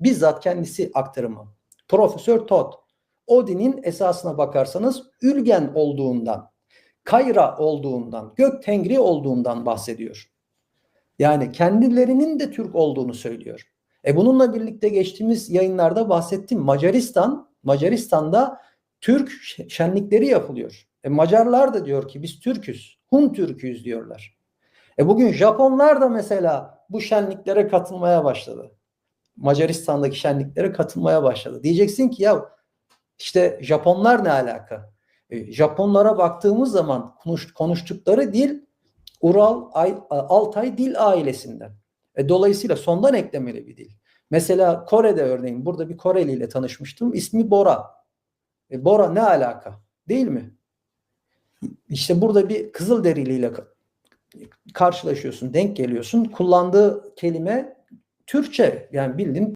Bizzat kendisi aktarımı. Profesör Todd. Odin'in esasına bakarsanız Ülgen olduğundan, Kayra olduğundan, Gök Tengri olduğundan bahsediyor. Yani kendilerinin de Türk olduğunu söylüyor. E bununla birlikte geçtiğimiz yayınlarda bahsettim. Macaristan, Macaristan'da Türk şenlikleri yapılıyor. E Macarlar da diyor ki biz Türküz, Hun Türküyüz diyorlar. E bugün Japonlar da mesela bu şenliklere katılmaya başladı. Macaristan'daki şenliklere katılmaya başladı. Diyeceksin ki ya işte Japonlar ne alaka? E, Japonlara baktığımız zaman konuş, konuştukları dil Ural Ay, Altay dil ailesinden. E, dolayısıyla sondan eklemeli bir dil. Mesela Kore'de örneğin burada bir Koreli ile tanışmıştım. İsmi Bora. E, Bora ne alaka? Değil mi? İşte burada bir Kızılderiliyle karşılaşıyorsun, denk geliyorsun. Kullandığı kelime Türkçe yani bildiğin